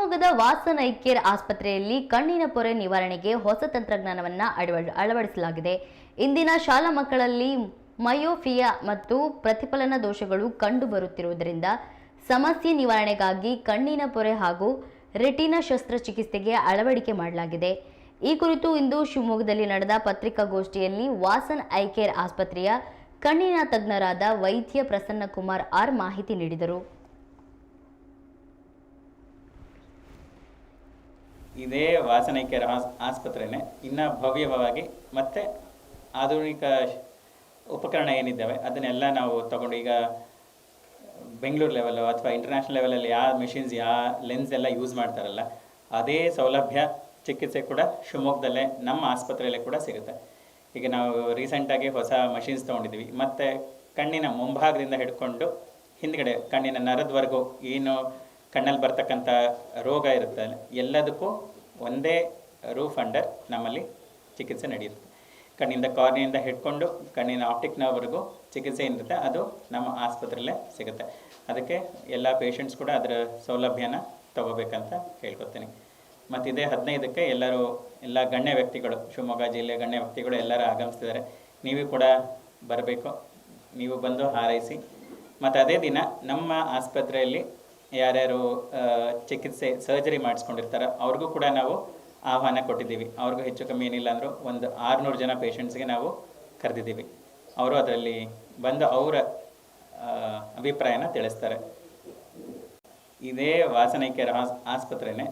ಶಿವಮೊಗ್ಗದ Vasan I care ಆಸ್ಪತ್ರೆಯಲ್ಲಿ ಕಣ್ಣಿನ ಪೊರೆ ನಿವಾರಣೆಗೆ ಹೊಸ ತಂತ್ರಜ್ಞಾನವನ್ನು ಅಳವ- ಅಳವಡಿಸಲಾಗಿದೆ. ಇಂದಿನ ಶಾಲಾ ಮಕ್ಕಳಲ್ಲಿ ಮಯೋಫಿಯಾ ಮತ್ತು ಪ್ರತಿಫಲನ ದೋಷಗಳು ಕಂಡುಬರುತ್ತಿರುವುದರಿಂದ ಸಮಸ್ಯೆ ನಿವಾರಣೆಗಾಗಿ ಕಣ್ಣಿನ ಪೊರೆ ಹಾಗೂ ರೆಟಿನಾ ಶಸ್ತ್ರಚಿಕಿತ್ಸೆಗೆ ಅಳವಡಿಕೆ ಮಾಡಲಾಗಿದೆ. ಈ ಕುರಿತು ಇಂದು ಶಿವಮೊಗ್ಗದಲ್ಲಿ ನಡೆದ ಪತ್ರಿಕಾಗೋಷ್ಠಿಯಲ್ಲಿ ವಾಸನ್ ಐ ಕೇರ್ ಆಸ್ಪತ್ರೆಯ ಕಣ್ಣಿನ ತಜ್ಞರಾದ ವೈದ್ಯ ಪ್ರಸನ್ನ ಕುಮಾರ್ ಆರ್ ಮಾಹಿತಿ ನೀಡಿದರು. ಇದೇ ವಾಸನೈಕ್ಯರ ಆಸ್- ಆಸ್ಪತ್ರೆನೇ ಇನ್ನು ಭವ್ಯವಾಗಿ ಮತ್ತು ಆಧುನಿಕ ಉಪಕರಣ ಏನಿದ್ದಾವೆ ಅದನ್ನೆಲ್ಲ ನಾವು ತಗೊಂಡು ಈಗ ಬೆಂಗಳೂರು ಲೆವೆಲ್ಲು ಅಥವಾ ಇಂಟರ್ನ್ಯಾಷನಲ್ ಲೆವೆಲಲ್ಲಿ ಯಾವ ಮೆಷಿನ್ಸ್ ಯಾವ ಲೆನ್ಸ್ ಎಲ್ಲ ಯೂಸ್ ಮಾಡ್ತಾರಲ್ಲ, ಅದೇ ಸೌಲಭ್ಯ ಚಿಕಿತ್ಸೆ ಕೂಡ ಶಿವಮೊಗ್ಗದಲ್ಲೇ ನಮ್ಮ ಆಸ್ಪತ್ರೆಯಲ್ಲೇ ಕೂಡ ಸಿಗುತ್ತೆ. ಈಗ ನಾವು ರೀಸೆಂಟಾಗಿ ಹೊಸ ಮಷಿನ್ಸ್ ತೊಗೊಂಡಿದ್ದೀವಿ. ಮತ್ತು ಕಣ್ಣಿನ ಮುಂಭಾಗದಿಂದ ಹಿಡ್ಕೊಂಡು ಹಿಂದ್ಗಡೆ ಕಣ್ಣಿನ ನರದವರೆಗೂ ಏನು ಕಣ್ಣಲ್ಲಿ ಬರ್ತಕ್ಕಂಥ ರೋಗ ಇರುತ್ತೆ ಎಲ್ಲದಕ್ಕೂ ಒಂದೇ ರೂಫ್ ಅಂಡರ್ ನಮ್ಮಲ್ಲಿ ಚಿಕಿತ್ಸೆ ನಡೆಯುತ್ತೆ. ಕಣ್ಣಿಂದ ಕಾರ್ನಿಯಿಂದ ಹಿಡ್ಕೊಂಡು ಕಣ್ಣಿನ ಆಪ್ಟಿಕ್ ನರ್ವ್ವರೆಗೂ ಚಿಕಿತ್ಸೆ ಏನಿರುತ್ತೆ, ಅದು ನಮ್ಮ ಆಸ್ಪತ್ರೆಯಲ್ಲೇ ಸಿಗುತ್ತೆ. ಅದಕ್ಕೆ ಎಲ್ಲ ಪೇಷಂಟ್ಸ್ ಕೂಡ ಅದರ ಸೌಲಭ್ಯನ ತಗೋಬೇಕಂತ ಹೇಳ್ಕೊತೀನಿ. ಮತ್ತು ಇದೇ ಹದಿನೈದಕ್ಕೆ ಎಲ್ಲರೂ, ಎಲ್ಲ ಗಣ್ಯ ವ್ಯಕ್ತಿಗಳು, ಶಿವಮೊಗ್ಗ ಜಿಲ್ಲೆ ಗಣ್ಯ ವ್ಯಕ್ತಿಗಳು ಎಲ್ಲರೂ ಆಗಮಿಸ್ತಿದ್ದಾರೆ. ನೀವು ಕೂಡ ಬರಬೇಕು. ನೀವು ಬಂದು ಹಾರೈಸಿ. ಮತ್ತು ಅದೇ ದಿನ ನಮ್ಮ ಆಸ್ಪತ್ರೆಯಲ್ಲಿ ಯಾರ್ಯಾರು ಚಿಕಿತ್ಸೆ ಸರ್ಜರಿ ಮಾಡಿಸ್ಕೊಂಡಿರ್ತಾರೆ ಅವ್ರಿಗೂ ಕೂಡ ನಾವು ಆಹ್ವಾನ ಕೊಟ್ಟಿದ್ದೀವಿ. ಅವ್ರಿಗೂ ಹೆಚ್ಚು ಕಮ್ಮಿ ಏನಿಲ್ಲ ಅಂದರೂ ಒಂದು ಆರುನೂರು ಜನ ಪೇಷಂಟ್ಸ್ಗೆ ನಾವು ಕರೆದಿದ್ದೀವಿ. ಅವರು ಅದರಲ್ಲಿ ಬಂದು ಅವರ ಅಭಿಪ್ರಾಯನ ತಿಳಿಸ್ತಾರೆ. ಇದೇ ವಾಸನೈಕ್ಯರ ಆಸ್, ಆಸ್ಪತ್ರೆನೇ.